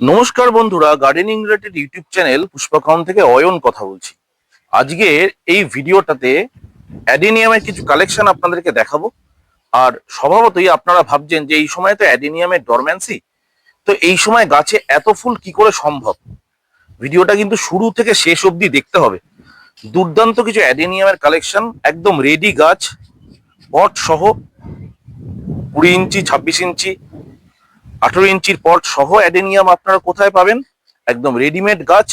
নমস্কার বন্ধুরা gardening related YouTube channel পুষ্পাকাউন থেকে অয়ন কথা বলছি। আজকে এই ভিডিওটাতে অ্যাডিনিয়ামের কিছু কালেকশন আপনাদেরকে দেখাবো। আর স্বভাবতই আপনারা ভাবছেন যে এই সময় তো অ্যাডিনিয়ামের ডরম্যান্সি তো এই সময় গাছে এত ফুল কি করে সম্ভব? ভিডিওটা কিন্তু শুরু থেকে শেষ অবধি দেখতে হবে। দুর্দান্ত কিছু অ্যাডিনিয়ামের কালেকশন একদম রেডি গাছ পট সহ কুড়ি ইঞ্চি, ছাব্বিশ ইঞ্চি আঠেরো ইঞ্চির পট সহ অ্যাডেনিয়াম আপনারা কোথায় পাবেন? একদম রেডিমেড গাছ।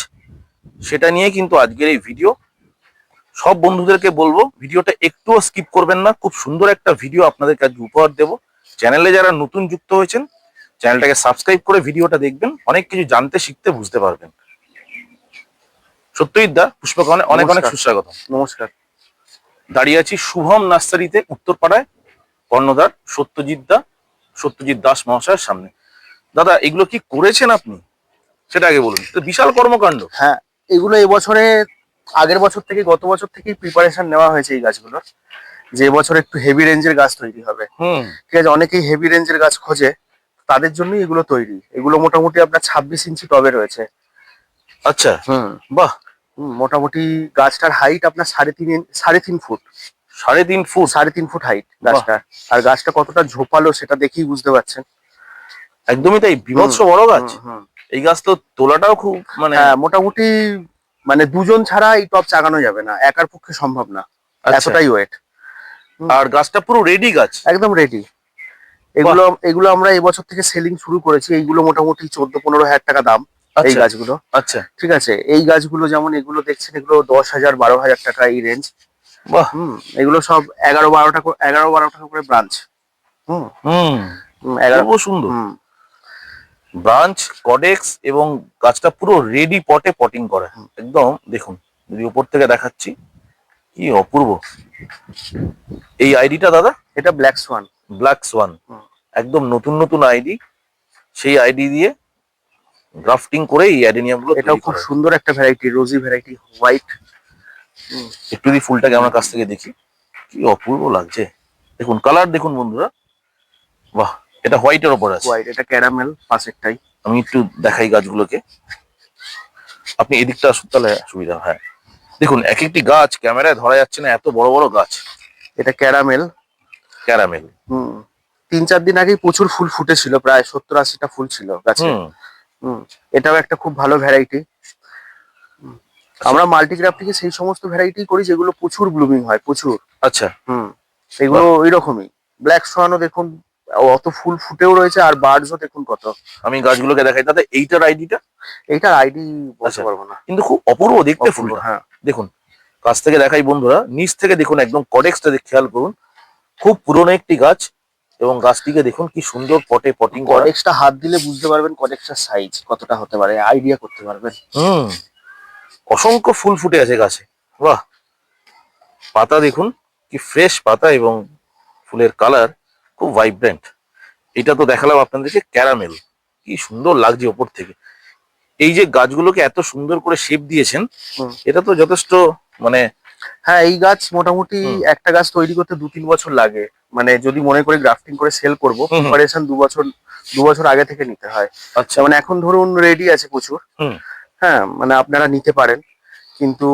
সেটা নিয়ে কিন্তু আজকের এই ভিডিও সব বন্ধুদেরকে বলব ভিডিওটা একটুও স্কিপ করবেন না। খুব সুন্দর একটা ভিডিও আপনাদের কাছে উপহার দেব। চ্যানেলে যারা নতুন যুক্ত হয়েছেন চ্যানেলটাকে সাবস্ক্রাইব করে ভিডিওটা দেখবেন। অনেক কিছু জানতে শিখতে বুঝতে পারবেন। সত্যই দা পুষ্পকনে অনেক অনেক। সুস্বাগত। নমস্কার। দাঁড়িয়ে আছি শুভম নার্সারিতে উত্তরপাড়ায়। কর্ণধার সত্যজিৎ দা সত্যজিৎ দাস মহাশয়ের সামনে। দাদা এগুলো কি করেছেন আপনি? সেটা আগে বলুন। তো বিশাল কর্মকাণ্ড। হ্যাঁ এগুলো এবছরে আগের বছর থেকে গত বছর থেকেই প্রিপারেশন নেওয়া হয়েছে এই গাছগুলোর। যে এবছর একটু হেভি রেঞ্জের গাছ তৈরি হবে। ঠিক আছে অনেকেই হেভি রেঞ্জের গাছ খোঁজে। তাদের জন্যই এগুলো তৈরি। এগুলো মোটামুটি আপনার ছাব্বিশ ইঞ্চি টবে রয়েছে। আচ্ছা। হুম। বাহ। মোটামুটি গাছটার হাইট আপনার সাড়ে তিন সাড়ে তিন ফুট। সাড়ে তিন ফুট? সাড়ে তিন ফুট হাইট গাছটা আর গাছটা কতটা ঝোপালো সেটা দেখেই বুঝতে পারছেন। একদমই তাই বিভৎস বড় গাছ। এই গাছ তো তোলাটাও খুব মানে হ্যাঁ মোটামুটি মানে দুজন ছাড়া এই টব চাগানো যাবে না একার পক্ষে সম্ভব না আচ্ছা। এতটাই ওয়েট আর গাছটা পুরো রেডি গাছ। একদম রেডি এগুলো এগুলো আমরা এবছর থেকে সেলিং শুরু করেছি এইগুলো মোটামুটি চোদ্দ পনেরো হাজার টাকা দাম এই আচ্ছা। গাছগুলো। আচ্ছা। ঠিক আছে এই গাছগুলো যেমন এগুলো দেখছেন এগুলো দশ হাজার বারো হাজার টাকা এই রেঞ্জ এগুলো সব এগারো বারো টাকা এগারো বারো টাকা করে ব্রাঞ্চ হুম। এগারো সুন্দর। ব্রাঞ্চ কডেক্স এবং গাছটা পুরো রেডি পটে পটিং করা। একদম দেখুন যদি উপর থেকে দেখাচ্ছি কি অপূর্ব। এই আইডিটা দাদা? এটা ব্ল্যাক সোয়ান ব্ল্যাক সোয়ান একদম নতুন নতুন আইডি সেই আইডি দিয়ে গ্রাফটিং করে এই অ্যাডেনিয়ামগুলো এটাও খুব সুন্দর একটা ভ্যারাইটি রোজি ভ্যারাইটি হোয়াইট একটু যদি ফুলটাকে আমার কাছ থেকে দেখি কি অপূর্ব লাগছে। দেখুন কালার দেখুন বন্ধুরা। বাহ এটা হোয়াইটের ওপর আছে। হোয়াইট এটা ক্যারামেল পাশেরটাই। আমি একটু দেখাই গাছগুলোকে। আপনি এদিকটা আসুন তাহলে সুবিধা হ্যাঁ। দেখুন এক একটি গাছ ক্যামেরায় ধরা যাচ্ছে না এত বড় বড় গাছ। এটা ক্যারামেল ক্যারামেল হুম। তিন চার দিন আগেই প্রচুর ফুল ফুটেছিল প্রায় সত্তর আশিটা ফুল ছিল গাছে। এটাও একটা খুব ভালো ভ্যারাইটি আমরা মাল্টিগ্রাফটিকে সেই সমস্ত ভ্যারাইটি করি যেগুলো প্রচুর ব্লুমিং হয় প্রচুর। আচ্ছা। হুম। এগুলো ওই রকমই ব্ল্যাক সোয়ানও দেখুন অত ফুল ফুটেও রয়েছে আর বার্ডসও দেখুন কত। আমি গাছগুলোকে দেখাই দাদা এইটার আইডিটা এইটার আইডি বলতে আচ্ছা। পারব না। কিন্তু খুব অপূর্ব দেখতে ফুল হ্যাঁ। দেখুন কাছ থেকে দেখাই বন্ধুরা নিচ থেকে দেখুন একদম কডেক্সটা দেখে খেয়াল করুন। খুব পুরনো একটি গাছ এবং গাছটিকে দেখুন কি সুন্দর পটে পটিং করা। কডেক্সটা হাত দিলে বুঝতে পারবেন কডেক্সটার সাইজ কতটা হতে পারে আইডিয়া করতে পারবেন। হুম অসংখ্য ফুল ফুটে আছে গাছে। বাহ! পাতা দেখুন কি ফ্রেশ পাতা এবং ফুলের কালার খুব ভাইব্রেন্ট এটা তো দেখালাম আপনাদেরকে ক্যারামেল কি সুন্দর লাগছে ওপর থেকে। এই যে গাছগুলোকে এত সুন্দর করে শেপ দিয়েছেন এটা তো যথেষ্ট মানে হ্যাঁ এই গাছ মোটামুটি একটা গাছ তৈরি করতে দু তিন বছর লাগে। মানে যদি মনে করি গ্রাফটিং করে সেল করব। প্রিপারেশন দু বছর দু বছর আগে থেকে নিতে হয়। আচ্ছা। মানে এখন ধরুন রেডি আছে প্রচুর। হ্যাঁ মানে আপনারা নিতে পারেন। কিন্তু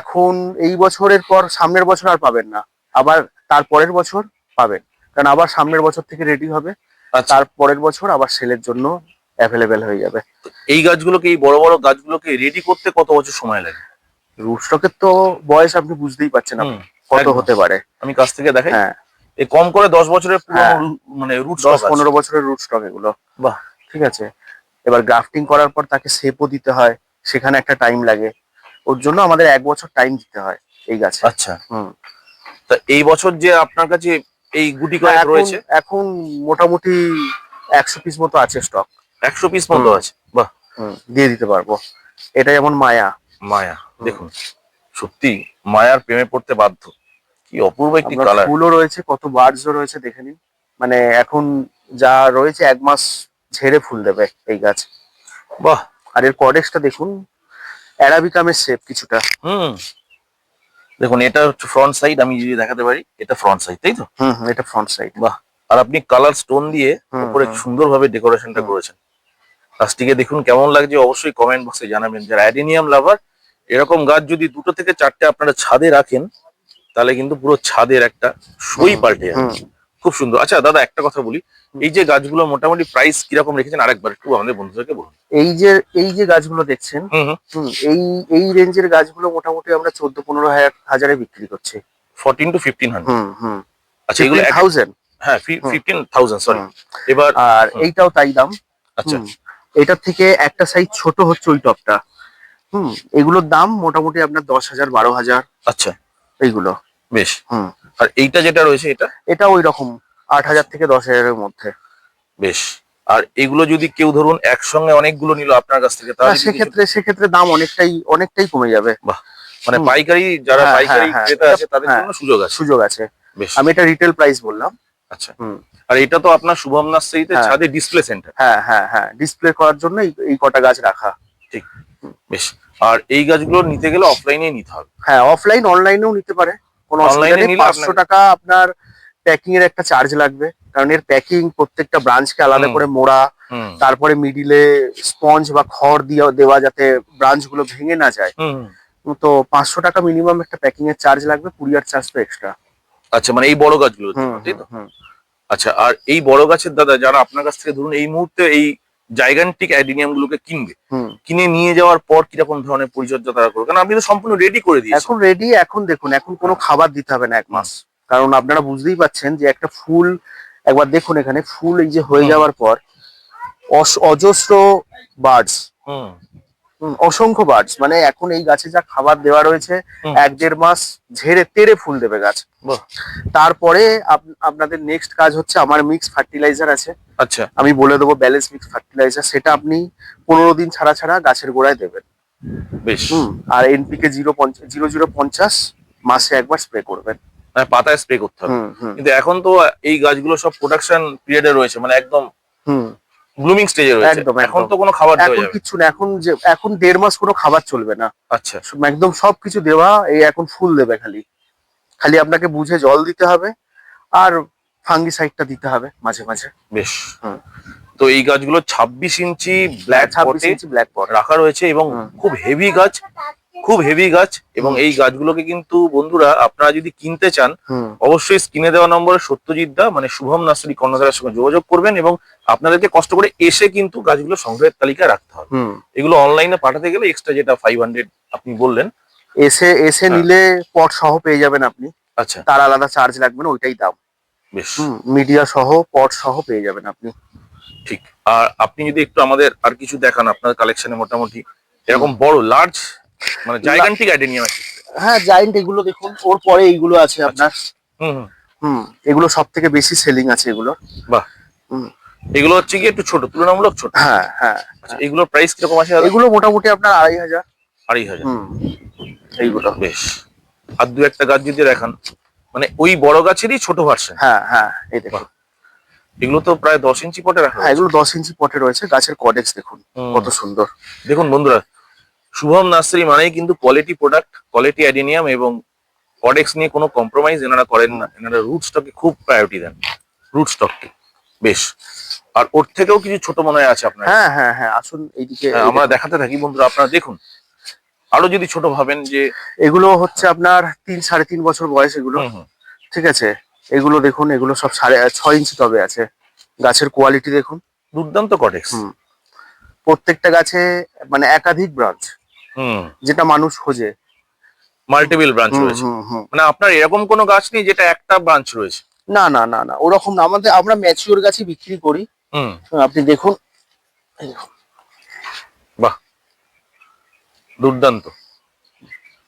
এখন এই বছরের পর সামনের বছর আর পাবেন না। আবার তার পরের বছর পাবেন। কারণ আবার সামনের বছর থেকে রেডি হবে। আচ্ছা। তার পরের বছর আবার সেলের জন্য অ্যাভেলেবেল হয়ে যাবে। এই গাছগুলোকে এই বড় বড় গাছগুলোকে রেডি করতে কত বছর সময় লাগে? রুটস্টকের তো বয়স আপনি বুঝতেই পারছেন কত হতে পারে। আমি কাছ থেকে দেখাই। হ্যাঁ। এই কম করে দশ বছরের হ্যাঁ। মানে রুট দশ পনেরো বছরের রুটস্টক এগুলো। বাহ। ঠিক আছে? এবার গ্রাফটিং করার পর তাকে শেপও দিতে হয়। সেখানে একটা টাইম লাগে। ওর জন্য আমাদের এক বছর টাইম দিতে হয় এই গাছে। আচ্ছা। হুম। তা এই বছর যে আপনার কাছে এই গুটি কয়েক রয়েছে। এখন মোটামুটি একশো পিস মতো আছে স্টক একশো পিস মতো আছে। বাহ। দিয়ে দিতে পারব। এটা যেমন মায়া। মায়া দেখুন সত্যি মায়ার প্রেমে পড়তে বাধ্য। কি অপূর্ব একটি কালার ফুলও রয়েছে কত বার্ডসও রয়েছে দেখে নিন। মানে এখন যা রয়েছে এক মাস ঝেড়ে ফুল দেবে এই গাছ। বাহ। আর এর কডেক্সটা দেখুন অ্যারাবিকামের শেপ কিছুটা। হুম। দেখুন এটা হচ্ছে ফ্রন্ট সাইড আমি যদি দেখাতে পারি এটা ফ্রন্ট সাইড তাই তো হুম এটা ফ্রন্ট সাইড বাহ আর আপনি কালার স্টোন দিয়ে উপরে। সুন্দরভাবে ডেকোরেশনটা। করেছেন প্লাস্টিকে দেখুন কেমন লাগছে অবশ্যই কমেন্ট বক্সে জানাবেন যারা অ্যাডিনিয়াম লাভার এরকম গাছ যদি দুটো থেকে চারটে আপনারা ছাদে রাখেন তাহলে কিন্তু পুরো ছাদের একটা সই পাল্টে যাবে। খুব সুন্দর। আচ্ছা দাদা একটা কথা বলি। এই যে গাছগুলো মোটামুটি প্রাইস কীরকম রেখেছেন? আরেকবার একটু আমাদের বন্ধুদেরকে বলুন। এই যে এই যে গাছগুলো দেখছেন এই এই রেঞ্জের গাছগুলো মোটামুটি আমরা চোদ্দ পনেরো হাজার বিক্রি করছি। Fourteen to fifteen hundred hmm hmm. আচ্ছা এগুলো থাউজেন্ড হ্যাঁ। ফিফটিন থাউজেন্ড সরি এবার আর এইটাও তাই দাম। আচ্ছা। এটার থেকে একটা সাইজ ছোট হচ্ছে ওই টপটা হুম এগুলোর দাম মোটামুটি আপনার দশ হাজার বারো হাজার। আচ্ছা। এইগুলো। বেশ। হুম। আর এইটা যেটা রয়েছে এটা? এটা ওই রকম আট হাজার থেকে দশ হাজারের মধ্যে। বেশ। আর এগুলো যদি কেউ ধরুন একসঙ্গে অনেকগুলো নিল আপনার কাছ থেকে তাহলে সেক্ষেত্রে সেক্ষেত্রে দাম অনেকটাই অনেকটাই কমে যাবে। কিছু- মানে। পাইকারি যারা হ্যাঁ, পাইকারি হ্যাঁ, হ্যাঁ, ক্রেতা আছে তাদের। জন্য সুযোগ আছে। সুযোগ আছে। বেশ। আমি এটা রিটেল প্রাইস বললাম। আচ্ছা। হুম। আর এটা তো আপনার শুভম নার্সারিতে। ছাদে ডিসপ্লে সেন্টার হ্যাঁ হ্যাঁ হ্যাঁ। ডিসপ্লে করার জন্য এই- এই কটা গাছ রাখা। ঠিক। বেশ। আর এই গাছগুলো নিতে গেলে অফলাইনে নিতে হবে। হ্যাঁ অফলাইন অনলাইনেও নিতে পারে। কোনো অসুবিধা নেই। পাঁচশো টাকা আপনার প্যাকিং এর একটা চার্জ লাগবে। কারণ এর প্যাকিং প্রত্যেকটা ব্রাঞ্চকে আলাদা করে মোড়া তারপরে মিডিলে স্পঞ্জ বা খড় দিয়ে দেওয়া যাতে ব্রাঞ্চগুলো ভেঙে না যায়। তো পাঁচশো টাকা মিনিমাম একটা প্যাকিং এর চার্জ লাগবে কুরিয়ার চার্জ তো এক্সট্রা আচ্ছা মানে এই বড় গাছগুলো তাই তো? আচ্ছা আর এই বড় গাছের দাদা যারা আপনার কাছ থেকে ধরুন এই মুহূর্তে এই জাইগান্টিক অ্যাডিনিয়াম গুলোকে কিনবে। কিনে নিয়ে যাওয়ার পর কীরকম ধরনের পরিচর্যা তারা করবে? কারণ আপনি তো সম্পূর্ণ রেডি করে দিয়েছেন। এখন রেডি এখন দেখুন এখন কোনো খাবার দিতে হবে না এক মাস। কারণ আপনারা বুঝতেই পাচ্ছেন যে একটা ফুল একবার দেখুন এখানে ফুল এই যে হয়ে যাওয়ার পর অজস্র বার্ডস। হুম। অসংখ্য বার্ডস। মানে এখন এই গাছে যা খাবার দেওয়া রয়েছে এক দেড় মাস ঝেড়ে তেড়ে ফুল দেবে গাছ। তারপরে আপ- আপনাদের নেক্সট কাজ হচ্ছে আমার মিক্স ফার্টিলাইজার আছে। আচ্ছা। আমি বলে দেবো ব্যালেন্স মিক্স ফার্টিলাইজার সেটা আপনি পনেরো দিন ছাড়া ছাড়া গাছের গোড়ায় দেবেন। বেশ। হুম আর এনপিকে জিরো জিরো জিরো পঞ্চাশ মাসে একবার স্প্রে করবেন। মানে পাতায় স্প্রে করতে হবে। কিন্তু এখন তো এই গাছগুলো সব প্রোডাকশন পিরিয়ডে রয়েছে মানে একদম হুম। ব্লুমিং স্টেজে রয়েছে। একদম, এখন তো কোনো খাবার দেওয়া যাবে কিচ্ছু না এখন যে এখন দেড় মাস কোনো খাবার চলবে না। আচ্ছা। একদম সবকিছু দেওয়া এই এখন ফুল দেবে খালি। খালি আপনাকে বুঝে জল দিতে হবে। আর ফাঙ্গিসাইডটা দিতে হবে মাঝে মাঝে। বেশ। হুম। তো এই গাছগুলো ছাব্বিশ ইঞ্চি ব্ল্যাক ছাব্বিশ ইঞ্চি ব্ল্যাক পট রাখা রয়েছে এবং খুব হেভি গাছ খুব হেভি গাছ এবং এই গাছগুলোকে কিন্তু বন্ধুরা আপনারা যদি কিনতে চান অবশ্যই স্ক্রিনে দেওয়া নম্বরে সত্যজিৎ দা মানে শুভম নার্সারি কর্ণধারের সঙ্গে যোগাযোগ করবেন এবং আপনাদেরকে কষ্ট করে এসে কিন্তু গাছগুলো সংগ্রহের তালিকা রাখতে হবে। এগুলো অনলাইনে পাঠাতে গেলে এক্সট্রা যেটা ফাইভ হান্ড্রেড আপনি বললেন এসে এসে হ্যাঁ। নিলে পট সহ পেয়ে যাবেন আপনি। আচ্ছা। তার আলাদা চার্জ লাগবে না ওইটাই দাম। বেশ। মিডিয়া সহ পট সহ পেয়ে যাবেন আপনি। ঠিক। আর আপনি যদি একটু আমাদের আর কিছু দেখান আপনার কালেকশনে মোটামুটি এরকম বড় লার্জ মানে জাইগান্টিক অ্যাডেনিয়াম আছে হ্যাঁ জায়েন্ট এগুলো দেখুন ওর পরে এইগুলো আছে আপনার। হুম হুম, এগুলো সব থেকে বেশি সেলিং আছে এগুলো। বাহ। হুম। এগুলো হচ্ছে কি একটু ছোট তুলনামূলক ছোট। হ্যাঁ হ্যাঁ আচ্ছা এগুলোর প্রাইস কীরকম আছে? এগুলো মোটামুটি আপনার আড়াই হাজার। আড়াই হাজার। হুম এইগুলো। বেশ। আর দু একটা গাছ যদি দেখান। মানে ওই বড় গাছেরই ছোট ভার্সন হ্যাঁ হ্যাঁ এই দেখুন। এগুলো তো প্রায় দশ ইঞ্চি পটে রাখা হ্যাঁ এগুলো দশ ইঞ্চি পটে রয়েছে। গাছের কডেক্স দেখুন কত সুন্দর। দেখুন বন্ধুরা শুভম নার্সারি মানেই কিন্তু কোয়ালিটি প্রোডাক্ট কোয়ালিটি অ্যাডেনিয়াম এবং কডেক্স নিয়ে কোনো কম্প্রোমাইজ এনারা করেন না। এনারা রুট স্টকে খুব প্রায়োরিটি দেন। রুট স্টককে বেশ। আর ওর থেকেও কিছু ছোট মনে হয় আছে আপনার। হ্যাঁ হ্যাঁ হ্যাঁ আসুন এইদিকে হ্যাঁ, আমরা দেখাতে থাকি বন্ধুরা আপনারা দেখুন। আরও যদি ছোট ভাবেন যে এগুলো হচ্ছে আপনার তিন সাড়ে তিন বছর বয়স এগুলো। ঠিক আছে? এগুলো দেখুন এগুলো সব সাড়ে ছয় ইঞ্চি তবে আছে। গাছের কোয়ালিটি দেখুন। দুর্দান্ত কডেক্স হুম। প্রত্যেকটা গাছে মানে একাধিক ব্রাঞ্চ হুম। যেটা মানুষ খোঁজে। মাল্টিপল ব্রাঞ্চ রয়েছে। মানে আপনার এরকম কোনো গাছ নেই যেটা একটা ব্রাঞ্চ রয়েছে? না না না না। ওরকম না। আমাদের আমরা ম্যাচিওর গাছই বিক্রি করি। আপনি দেখুন এই দেখুন। বাহ দুর্দান্ত।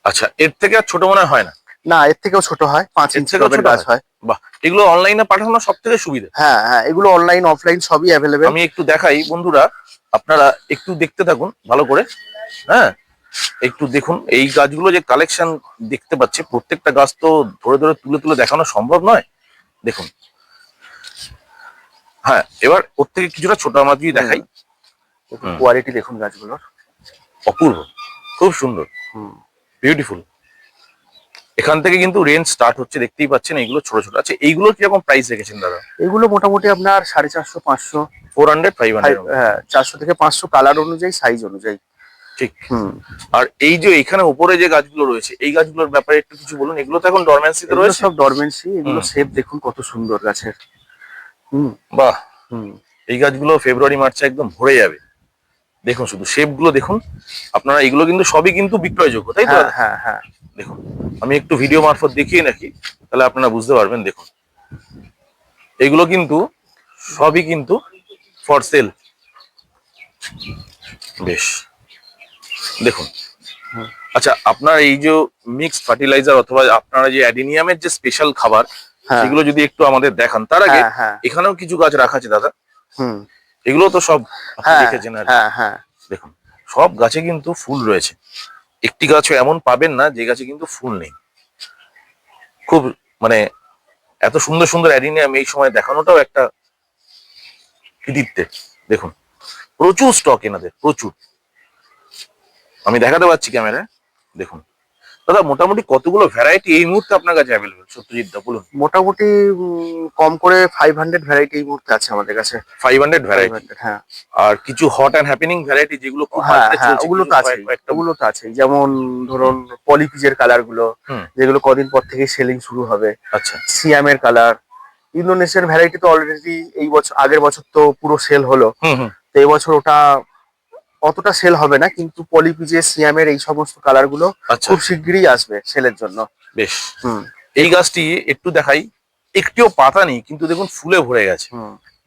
আচ্ছা এর থেকে আর ছোট মনে হয় না? না এর থেকেও ছোট হয় পাঁচ ইঞ্চি ছোট গাছ হয়? বাহ এগুলো অনলাইনে পাঠানো সব থেকে সুবিধা। হ্যাঁ হ্যাঁ এগুলো অনলাইন অফলাইন সবই অ্যাভেলেবেল আমি একটু দেখাই বন্ধুরা আপনারা একটু দেখতে থাকুন ভালো করে। হ্যাঁ একটু দেখুন এই গাছগুলো যে কালেকশন দেখতে পাচ্ছি প্রত্যেকটা গাছ তো ধরে ধরে তুলে তুলে দেখানো সম্ভব নয়। দেখুন। হ্যাঁ এবার ওর থেকে কিছুটা ছোট আমরা যদি দেখাই কোয়ালিটি দেখুন গাছগুলোর। অপূর্ব। খুব সুন্দর। হুম। বিউটিফুল এখান থেকে কিন্তু রেঞ্জ স্টার্ট হচ্ছে দেখতেই পাচ্ছেন এইগুলো ছোট ছোট। আচ্ছা এইগুলো কীরকম প্রাইস রেখেছেন দাদা? এগুলো মোটামুটি আপনার সাড়ে চারশো পাঁচশো। ফোর হান্ড্রেড ফাইভ হান্ড্রেড হ্যাঁ চারশো থেকে পাঁচশো কালার অনুযায়ী সাইজ অনুযায়ী। ঠিক। হুম। আর এই যে এখানে উপরে যে গাছগুলো রয়েছে এই গাছগুলোর ব্যাপারে একটু কিছু বলুন। এগুলো তো এখন ডরম্যান্সিতে এগুলো রয়েছে? সব ডরমেন্সি এগুলো। শেপ দেখুন কত সুন্দর গাছের। হুম। বাহ! হুম। এই গাছগুলো ফেব্রুয়ারি মার্চে একদম ভরে যাবে। দেখুন শুধু শেপগুলো দেখুন আপনারা এগুলো কিন্তু সবই কিন্তু বিক্রয়যোগ্য তাই তো? হ্যাঁ হ্যাঁ হ্যাঁ। দেখুন আমি একটু ভিডিও মারফত দেখিয়ে নাকি তাহলে আপনারা বুঝতে পারবেন দেখুন। এগুলো কিন্তু সবই কিন্তু ফর সেল বেশ। দেখুন আচ্ছা আপনার এই যে মিক্স ফার্টিলাইজার অথবা আপনারা যে অ্যাডিনিয়ামের যে স্পেশাল খাবার হ্যাঁ। সেগুলো যদি একটু আমাদের দেখান তার আগে হ্যাঁ। এখানেও কিছু গাছ রাখা আছে দাদা? হুম। এগুলো তো সব হ্যাঁ দেখেছেন হ্যাঁ হ্যাঁ। দেখুন সব গাছে কিন্তু ফুল রয়েছে। একটি গাছও এমন পাবেন না যে গাছে কিন্তু ফুল নেই। খুব মানে এত সুন্দর সুন্দর অ্যাডিনিয়াম এই সময় দেখানোটাও একটা কৃতিত্বের দেখুন প্রচুর স্টক এনাদের প্রচুর। আমি দেখাতে পাচ্ছি ক্যামেরায়। দেখুন দাদা মোটামুটি কতগুলো ভ্যারাইটি এই মুহূর্তে আপনার কাছে অ্যাভেলেবেল সত্যজিৎ দা বলুন। মোটামুটি কম করে ফাইভ হান্ড্রেড ভ্যারাইটি এই মুহূর্তে আছে আমাদের কাছে। ফাইভ হান্ড্রেড ভ্যারাইটি হ্যাঁ। আর কিছু হট অ্যান্ড হ্যাপেনিং ভ্যারাইটি যেগুলো হ্যাঁ হ্যাঁ ওগুলো তো আছে ওগুলো তো আছে যেমন ধরুন পলিপিজের কালারগুলো যেগুলো কদিন পর থেকে সেলিং শুরু হবে। আচ্ছা। সিয়ামের কালার ইন্দোনেশিয়ার ভ্যারাইটি তো অলরেডি এই বছর আগের বছর তো পুরো সেল হলো। তো এই বছর ওটা অতটা সেল হবে না কিন্তু পলিপিজে সিয়ামের এই সমস্ত কালারগুলো আচ্ছা। খুব শিগগিরই আসবে সেলের জন্য। বেশ। হুম। এই গাছটি একটু দেখাই একটিও পাতা নেই কিন্তু দেখুন ফুলে ভরে গেছে।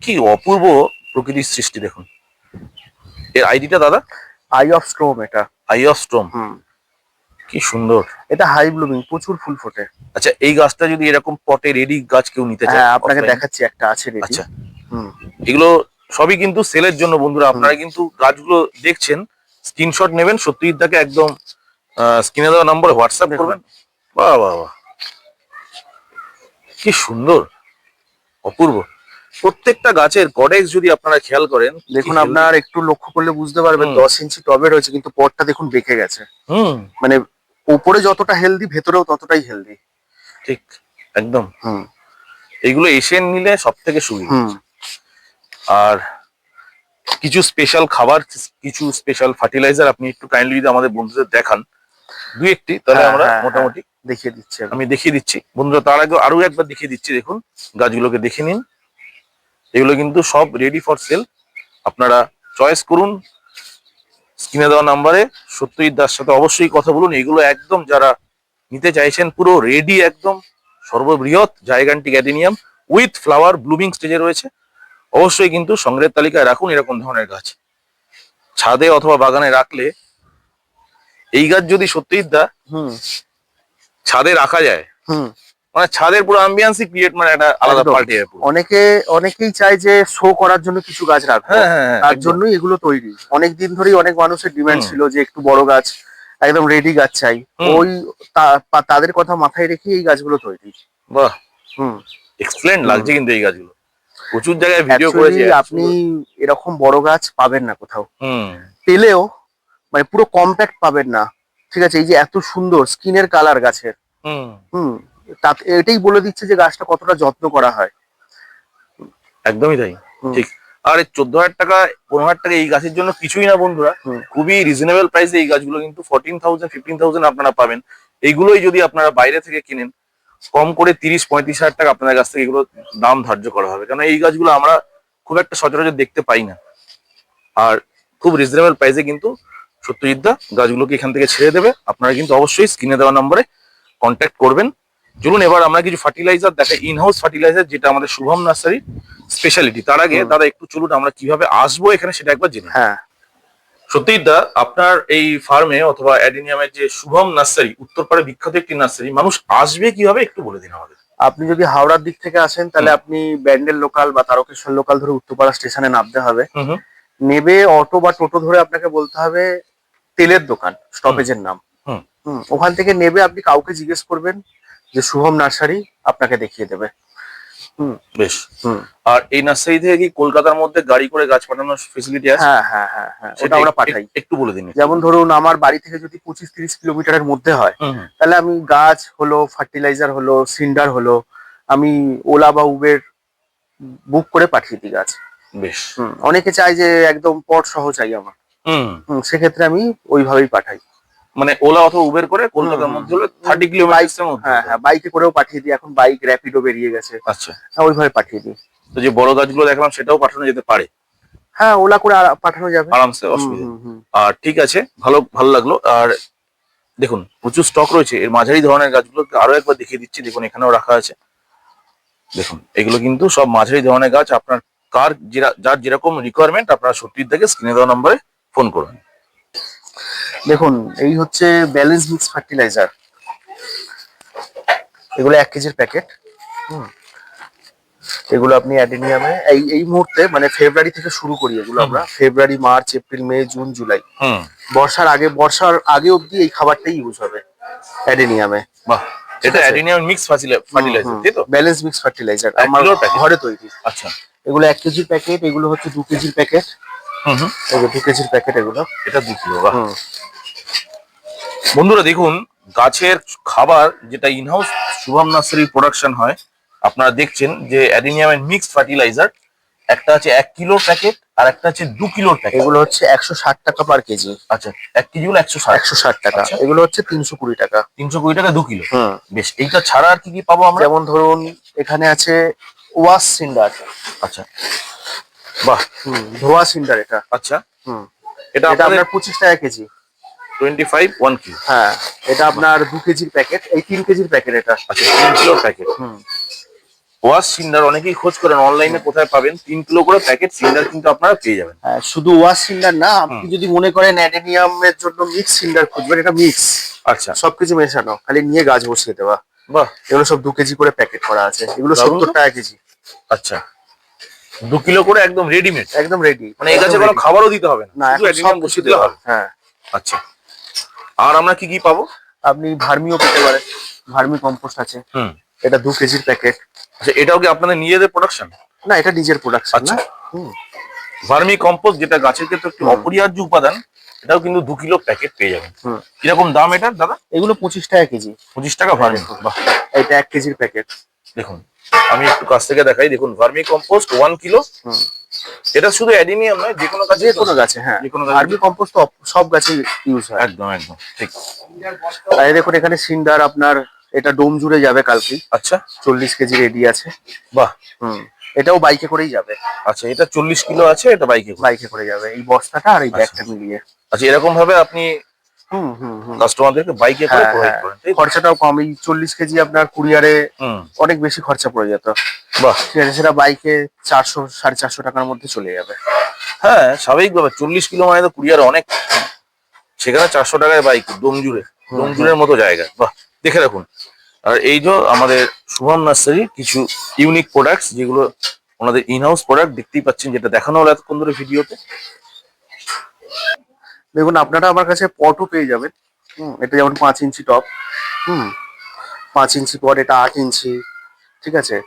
কি অপূর্ব প্রকৃতির সৃষ্টি দেখুন। এর আইডিটা দাদা? আই অফ স্ট্রোম এটা। আই অফ স্ট্রম হুম। কি সুন্দর। এটা হাই ব্লুমিং প্রচুর ফুল ফোটে। আচ্ছা এই গাছটা যদি এরকম পটে রেডি গাছ কেউ নিতে চায় হ্যাঁ আপনাকে দেখাচ্ছি একটা আছে রেডি আচ্ছা। হুম। এগুলো সবই কিন্তু সেলের জন্য বন্ধুরা। আপনারা কিন্তু গাছগুলো দেখছেন স্ক্রিনশট নেবেন সত্যজিৎদাকে একদম স্ক্রিনে দেওয়া নম্বরে হোয়াটসঅ্যাপ করবেন। বাহ বাহ বাহ। কি সুন্দর অপূর্ব। প্রত্যেকটা গাছের কডেক্স যদি আপনারা খেয়াল করেন দেখুন আপনার একটু লক্ষ্য করলে বুঝতে পারবেন। দশ ইঞ্চি টবে রয়েছে কিন্তু পটটা দেখুন বেঁকে গেছে। হুম। মানে উপরে যতটা হেলদি ভেতরেও ততটাই হেলদি ঠিক একদম। হুম। এইগুলো এশিয়ান নিলে সব থেকে সুবিধা আর কিছু স্পেশাল খাবার কিছু স্পেশাল ফার্টিলাইজার আপনি একটু কাইন্ডলি যদি আমাদের বন্ধুদের দেখান দু একটি তাহলে হ্যাঁ, আমরা হ্যাঁ, মোটামুটি দেখিয়ে দিচ্ছি আমি। আমি দেখিয়ে দিচ্ছি। বন্ধুরা তার আগে আরও একবার দেখিয়ে দিচ্ছি দেখুন গাছগুলোকে দেখে নিন। এগুলো কিন্তু সব রেডি ফর সেল আপনারা চয়েস করুন স্ক্রিনে দেওয়া নাম্বারে সত্যজিৎ দাস সাথে অবশ্যই কথা বলুন। এগুলো একদম যারা নিতে চাইছেন পুরো রেডি একদম সর্ববৃহৎ gigantic adenium with flower blooming স্টেজে রয়েছে। অবশ্যই কিন্তু সংগ্রহের তালিকায় রাখুন এরকম ধরনের গাছ। ছাদে অথবা বাগানে রাখলে এই গাছ যদি সত্যজিৎ দা হুম। ছাদে রাখা যায় হুম। মানে ছাদের পুরো অ্যাম্বিয়েন্সই ক্রিয়েট মানে একটা আলাদা পার্টি পুরো। অনেকে অনেকেই চায় যে শো করার জন্য কিছু গাছ রাখব। হ্যাঁ হ্যাঁ হ্যাঁ, তার। জন্যই এগুলো তৈরি। অনেক দিন ধরেই অনেক মানুষের ডিমান্ড ছিল যে একটু বড় গাছ একদম রেডি গাছ চাই। ওই তাদের কথা মাথায় রেখে এই গাছগুলো তৈরি। বাহ। হুম। এক্সপ্লেন্ট হুম। লাগছে কিন্তু এই গাছগুলো। প্রচুর জায়গায় ভিডিও করেছি আপনি এরকম বড় গাছ পাবেন না কোথাও। পেলেও মানে পুরো কম্প্যাক্ট পাবেন না। ঠিক আছে এই যে এত সুন্দর স্কিনের কালার গাছের। হুম। হুম তাতে এটাই বলে দিচ্ছে যে গাছটা কতটা যত্ন করা হয়। একদমই তাই ঠিক। আর চোদ্দ হাজার টাকা পনেরো হাজার টাকা এই গাছের জন্য কিছুই না বন্ধুরা। খুবই রিজনেবল প্রাইসে এই গাছগুলো কিন্তু ফোরটিন থাউজেন্ড ফিফটিন থাউজেন্ড আপনারা পাবেন। এইগুলোই যদি আপনারা বাইরে থেকে কিনেন কম করে তিরিশ পঁয়ত্রিশ হাজার টাকা আপনাদের কাছ থেকে এগুলো দাম ধার্য করা হবে। কারণ এই গাছগুলো আমরা খুব একটা সচরাচর দেখতে পাই না। আর খুব রিজনেবল প্রাইসে কিন্তু সত্যজিৎদা গাছগুলোকে এখান থেকে ছেড়ে দেবে। আপনারা কিন্তু অবশ্যই স্ক্রিনে দেওয়া নম্বরে কন্ট্যাক্ট করবেন। চলুন এবার আমরা কিছু ফার্টিলাইজার দেখাই ইনহাউস ফার্টিলাইজার যেটা আমাদের শুভম নার্সারির স্পেশালিটি তার আগে। দাদা একটু চলুন আমরা কীভাবে আসব এখানে সেটা একবার জেনে হ্যাঁ। সত্যজিৎ দা আপনার এই ফার্মে অথবা অ্যাডিনিয়ামের যে শুভম নার্সারি উত্তরপাড়ে বিখ্যাত একটি নার্সারি মানুষ আসবে কীভাবে একটু বলে দিন আমাদের। আপনি যদি হাওড়ার দিক থেকে আসেন তাহলে আপনি ব্যান্ডেল লোকাল বা তারকেশ্বর লোকাল ধরে উত্তরপাড়া স্টেশনে নামতে হবে। নেবে অটো বা টোটো ধরে আপনাকে বলতে হবে তেলের দোকান স্টপেজের নাম। ওখান থেকে নেবে আপনি কাউকে জিজ্ঞেস করবেন যে শুভম নার্সারি আপনাকে দেখিয়ে দেবে। বেশ। আর এই নার্সারি থেকে কি কলকাতার মধ্যে গাড়ি করে গাছ পাঠানোর ফেসিলিটি আছে? হ্যাঁ হ্যাঁ হ্যাঁ হ্যাঁ সেটা আমরা পাঠাই। একটু বলে দিন যেমন ধরুন আমার বাড়ি থেকে যদি পঁচিশ তিরিশ কিলোমিটারের মধ্যে হয়। তাহলে আমি গাছ হলো ফার্টিলাইজার হলো সিন্ডার হলো আমি ওলা বা উবের বুক করে পাঠিয়ে দিই গাছ। বেশ। অনেকে চায় যে একদম পট সহ চাই আমার। সেক্ষেত্রে আমি ওইভাবেই পাঠাই। মানে ওলা অথবা উবের করে কলকাতার মধ্যে হলো থার্টি কিলোমিটার হ্যাঁ হ্যাঁ বাইকে করেও পাঠিয়ে দিই। এখন বাইক র্যাপিডো বেরিয়ে গেছে। আচ্ছা। হ্যাঁ ওইভাবে পাঠিয়ে দিই। তো যে বড় গাছগুলো দেখলাম সেটাও পাঠানো যেতে পারে। হ্যাঁ ওলা করে পাঠানো যাবে। আরামসে অসুবিধা। আর ঠিক আছে ভালো ভালো লাগল। আর দেখুন প্রচুর স্টক রয়েছে। এর মাঝারি ধরনের গাছগুলোকে আরও একবার দেখিয়ে দিচ্ছি। দেখুন এখানেও রাখা আছে। দেখুন এগুলো কিন্তু সব মাঝারি ধরনের গাছ। আপনার কার যেরা- যার যেরকম রিকোয়ারমেন্ট আপনারা সত্যির থেকে স্ক্রিনে দেওয়া নম্বরে ফোন করুন। দেখুন এই হচ্ছে ব্যালেন্স মিক্স ফার্টিলাইজার এগুলো এক কেজির প্যাকেট এগুলো আপনি অ্যাডেনিয়ামে এই এই মুহূর্তে মানে ফেব্রুয়ারি থেকে শুরু করি এগুলো আমরা। February March April May June July হুম। বর্ষার আগে বর্ষার আগে অবধি এই খাবারটাই ইউজ হবে অ্যাডেনিয়ামে বাহ এটা। অ্যাডিনিয়াম মিক্স ফার্টিলাইজার তাই তো? ব্যালেন্স মিক্স ফার্টিলাইজার আমার ঘরে তৈরি। আচ্ছা। এগুলো এক কেজির প্যাকেট এগুলো হচ্ছে দু কেজির প্যাকেট হুম হুম। দু কেজির প্যাকেট এগুলো। এটা দু কিলো বন্ধুরা দেখুন গাছের খাবার যেটা ইনহাউস শুভম নার্সারি প্রোডাকশন হয় আপনারা দেখছেন যে অ্যাডিনিয়ামের মিক্সড ফার্টিলাইজার একটা আছে এক কিলোর প্যাকেট আর একটা আছে দু কিলোর প্যাকেট। এগুলো হচ্ছে একশো ষাট টাকা পার কেজি। আচ্ছা এক কেজি হলো একশো ষাট। একশো ষাট টাকা। আচ্ছা। এগুলো হচ্ছে তিনশো কুড়ি টাকা। তিনশো কুড়ি টাকা দু কিলো। হুম। বেশ এইটা ছাড়া আর কি কি পাবো আমরা? যেমন ধরুন এখানে আছে ওয়াশ সিন্ডার। আচ্ছা। বাহ। হুম ধোয়া সিন্ডার এটা। আচ্ছা। হুম। এটা আপনার পঁচিশ টাকা KG. Twenty five one kilo হ্যাঁ এটা আপনার দু কেজির প্যাকেট এই তিন কেজির প্যাকেট এটা। আচ্ছা তিন কিলোর প্যাকেট। হুম। ওয়াশ সিন্ডার অনেকেই খোঁজ করেন অনলাইনে কোথায় পাবেন। তিন কিলো করে প্যাকেট সিন্ডার কিন্তু আপনারা পেয়ে যাবেন। হ্যাঁ, শুধু ওয়াশ সিন্ডার না আপনি যদি মনে করেন অ্যাডেনিয়ামের জন্য মিক্স সিন্ডার খুঁজবেন এটা মিক্স। আচ্ছা। সবকিছু মেশানো খালি নিয়ে গাছ বসিয়ে দেওয়া। বাহ। এগুলো সব দু কেজি করে প্যাকেট করা আছে। এগুলো সত্তর টাকা কেজি। আচ্ছা। দু কিলো করে একদম রেডিমেড একদম রেডি মানে এই গাছে কোনো খাবারও দিতে হবে না। শুধু সব বসিয়ে দিলে হবে। হ্যাঁ। আচ্ছা। আর আমরা কি কি পাবো? আপনি ভার্মিও পেতে পারেন। ভার্মি কম্পোস্ট আছে। হুম। এটা দু কেজির প্যাকেট। আচ্ছা এটাও কি আপনাদের নিজেদের প্রোডাকশন না এটা নিজের প্রোডাকশন আচ্ছা। না? হুম। ভার্মি কম্পোস্ট যেটা গাছের ক্ষেত্রে একটি অপরিহার্য উপাদান এটাও কিন্তু দু কিলো প্যাকেট পেয়ে যাবেন। হুম। কীরকম দাম এটার দাদা? এগুলো পঁচিশ টাকা কেজি। পঁচিশ টাকা ভার্মি বাহ। এটা এক কেজির প্যাকেট। দেখুন আমি একটু কাছ থেকে দেখাই। দেখুন ভার্মি কম্পোস্ট ওয়ান কিলো এটা শুধু অ্যাডিনিয়াম নয় যে কোনো গাছে যে কোনো গাছে হ্যাঁ। যে কোনো গাছে। আরবি কম্পোস্ট তো সব গাছে ইউজ হয়। একদম একদম ঠিক। তাই দেখুন এখানে সিন্ডার আপনার এটা ডোম জুড়ে যাবে কালকে। আচ্ছা। চল্লিশ কেজি রেডি আছে। বাহ। হুম এটাও বাইকে করেই যাবে। আচ্ছা এটা চল্লিশ কিলো আছে এটা বাইকে বাইকে করে যাবে। এই বস্তাটা আর এই আচ্ছা। ব্যাগটা মিলিয়ে। আচ্ছা এরকম ভাবে আপনি কাস্টমারদেরকে বাইকে করে হ্যাঁ, প্রোভাইড হ্যাঁ। করেন খরচাটাও কম। এই চল্লিশ কেজি আপনার কুরিয়ারে অনেক বেশি খরচা পড়ে যেত। বাহ। ঠিক আছে সেটা বাইকে চারশো সাড়ে চারশো টাকার মধ্যে চলে যাবে। হ্যাঁ স্বাভাবিক ব্যাপার চল্লিশ কিলো মানে তো কুরিয়ার অনেক। সেখানে চারশো টাকায় বাইক ডোমজুড়ে। ডোমজুড়ের মতো জায়গা। বাহ দেখে রাখুন। আর এই যে আমাদের শুভম নার্সারি কিছু ইউনিক প্রোডাক্টস যেগুলো ওনাদের ইনহাউস প্রোডাক্ট দেখতেই পাচ্ছেন যেটা দেখানো হলো এতক্ষণ ধরে ভিডিওতে। দেখুন আপনারা আমার কাছে পটও পেয়ে যাবেন। হুম এটা যেমন পাঁচ ইঞ্চি টপ হুম পাঁচ ইঞ্চি পট এটা আট ইঞ্চি ঠিক আছে?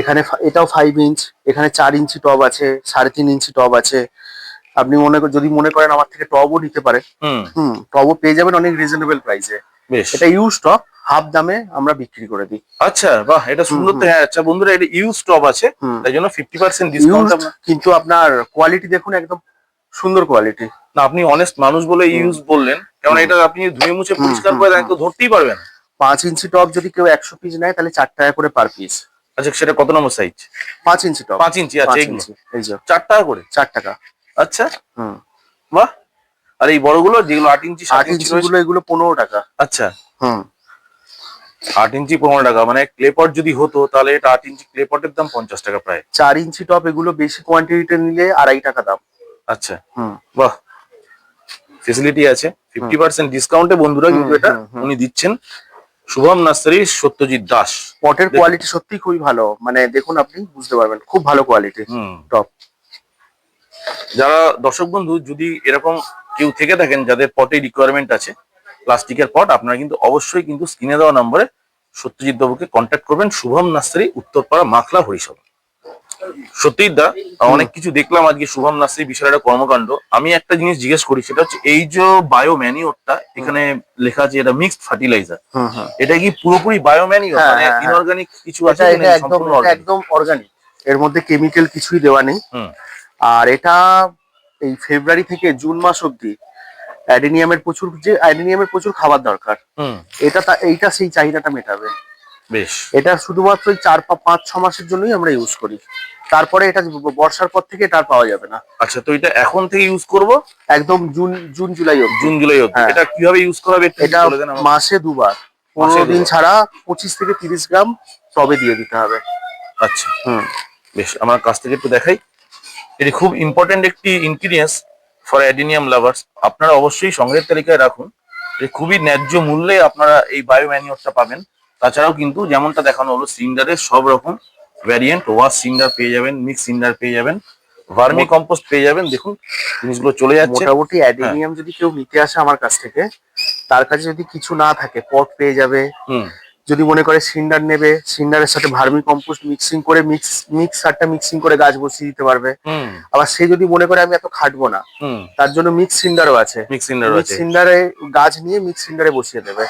এখানে এটাও ফাইভ ইঞ্চ এখানে চার ইঞ্চি টব আছে সাড়ে তিন ইঞ্চি টব আছে। আপনি মনে যদি মনে করেন আমার থেকে টবও নিতে পারেন হুম। টবও পেয়ে যাবেন অনেক রিজনেবল প্রাইসে এটা ইউজ টপ হাফ দামে আমরা বিক্রি করে দিই। আচ্ছা বাহ এটা সুন্দর তো হ্যাঁ আচ্ছা বন্ধুরা এটা ইউজ টপ আছে। তাই জন্য ফিফটি পার্সেন্ট ডিসকাউন্ট কিন্তু আপনার কোয়ালিটি দেখুন একদম সুন্দর কোয়ালিটি না আপনি অনেস্ট মানুষ বলে ইউজ বললেন কারণ এটা আপনি ধুয়ে মুছে পরিষ্কার করে দেন ধরতেই পারবেন। পাঁচ ইঞ্চি টপ যদি কেউ একশো পিস নেয় তাহলে চার টাকা করে পার পিস আচ্ছা সেটা কত নম্বর সাইজ পাঁচ ইঞ্চি টপ পাঁচ ইঞ্চি ইঞ্চি এই যে। চার টাকা করে? চার টাকা। আচ্ছা। হুম। বাহ। আর এই বড়গুলো যেগুলো আট ইঞ্চি সাত আট ইঞ্চি গুলো এগুলো পনেরো টাকা। আচ্ছা। হুম। আট ইঞ্চি পনেরো টাকা মানে ক্লেপট যদি হতো তাহলে এটা আট ইঞ্চি ক্লেপটের দাম পঞ্চাশ টাকা প্রায়। চার ইঞ্চি টপ এগুলো বেশি কোয়ান্টিটিতে নিলে আড়াই টাকা দাম। আচ্ছা। হুম। বাহ। ফেসিলিটি আছে। ফিফটি পার্সেন্ট ডিসকাউন্টে বন্ধুরা কিন্তু এটা। উনি দিচ্ছেন। শুভম নার্সারি সত্যজিৎ দাস। পটের কোয়ালিটি সত্যি খুবই ভালো। মানে দেখুন আপনি বুঝতে পারবেন। খুব ভালো কোয়ালিটি টপ যারা দর্শক বন্ধু যদি এরকম কেউ থেকে থাকেন যাদের পটে রিকোয়ারমেন্ট আছে প্লাস্টিকের পট আপনারা কিন্তু অবশ্যই কিন্তু স্ক্রিনে দেওয়া নম্বরে সত্যজিৎ বাবুকে কন্ট্যাক্ট করবেন। শুভম নার্সারি উত্তরপাড়া মাখলা হরিসভা সত্যজিৎ দা অনেক কিছু দেখলাম আজকে শুভম নার্সারি বিশাল একটা কর্মকাণ্ড। আমি একটা জিনিস জিজ্ঞেস করি সেটা হচ্ছে এই যে বায়ো ম্যানিওরটা এখানে লেখা আছে এটা মিক্সড ফার্টিলাইজার হুম হুম এটা কি পুরোপুরি বায়ো ম্যানিওর হ্যাঁ, মানে হ্যাঁ, হ্যাঁ। ইনঅর্গানিক কিছু আছে একদম? একদম অর্গানিক এর মধ্যে কেমিক্যাল কিছুই দেওয়া নেই। আর এটা এই ফেব্রুয়ারি থেকে জুন মাস অবধি অ্যাডেনিয়ামের প্রচুর যে অ্যাডেনিয়ামের প্রচুর খাবার দরকার। এটা এইটা সেই চাহিদাটা মেটাবে। বেশ। এটা শুধুমাত্র চার পাঁচ ছ মাসের জন্যই আমরা ইউজ করি। তারপরে এটা বর্ষার পর থেকে এটা আর পাওয়া যাবে না। আচ্ছা তো এটা এখন থেকে ইউজ করব? একদম জুন জুন জুলাই অবধি। জুন জুলাই অবধি। হ্যাঁ। এটা কীভাবে ইউজ করা হবে এটা। মাসে দুবার। পনেরো দিন ছাড়া পঁচিশ থেকে তিরিশ গ্রাম টবে দিয়ে দিতে হবে। আচ্ছা। হুম। বেশ আমার কাছ থেকে একটু দেখাই। এটি খুব ইম্পর্টেন্ট একটি ইনগ্রিডিয়েন্টস ফর অ্যাডিনিয়াম লাভার্স আপনারা অবশ্যই সংগ্রহের তালিকায় রাখুন। খুবই ন্যায্য মূল্যে আপনারা এই বায়ো ম্যানিওরটা পাবেন। তাছাড়াও কিন্তু যেমনটা দেখানো হলো সিন্ডারের সব রকম ভ্যারিয়েন্ট ওয়াশ সিন্ডার পেয়ে যাবেন মিক্স সিন্ডার পেয়ে যাবেন ভার্মি কম্পোস্ট পেয়ে যাবেন। দেখুন জিনিসগুলো চলে যাচ্ছে। মোটামুটি অ্যাডেনিয়াম যদি কেউ নিতে আসে আমার কাছ থেকে তার কাছে যদি কিছু না থাকে পট পেয়ে যাবে হুম। যদি মনে করে সিন্ডার নেবে সিন্ডারের সাথে ভার্মি কম্পোস্ট মিক্সিং করে মিক্স মিক্স সারটা মিক্সিং করে গাছ বসিয়ে দিতে পারবে। আবার সে যদি মনে করে আমি এত খাটবো না হুম। তার জন্য মিক্স সিন্ডারও আছে। মিক্স সিন্ডার সিন্ডারে গাছ নিয়ে মিক্স সিন্ডারে বসিয়ে দেবে।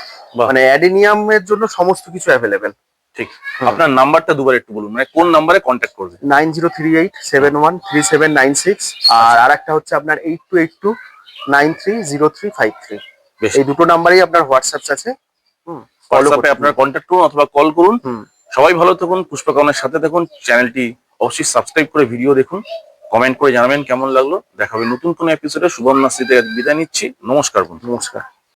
মানে অ্যাডেনিয়ামের জন্য সমস্ত কিছু অ্যাভেলেবেল ঠিক। আপনার নাম্বারটা দুবার একটু বলুন মানে কোন নাম্বারে কন্ট্যাক্ট করবে? Nine zero three eight seven one three seven nine six. আর আর একটা হচ্ছে আপনার eight two eight two nine three zero three five three. এই দুটো নাম্বারেই আপনার হোয়াটসঅ্যাপ আছে। হোয়াটসঅ্যাপে আপনারা কন্ট্যাক্ট করুন অথবা কল করুন। সবাই ভালো থাকুন পুষ্পকামের সাথে থাকুন চ্যানেলটি অবশ্যই সাবস্ক্রাইব করে ভিডিও দেখুন কমেন্ট করে জানাবেন কেমন লাগল। দেখাবে নতুন কোনো এপিসোডে শুভম নাস্তি থেকে বিদায় নিচ্ছি। নমস্কার বন্ধু। নমস্কার।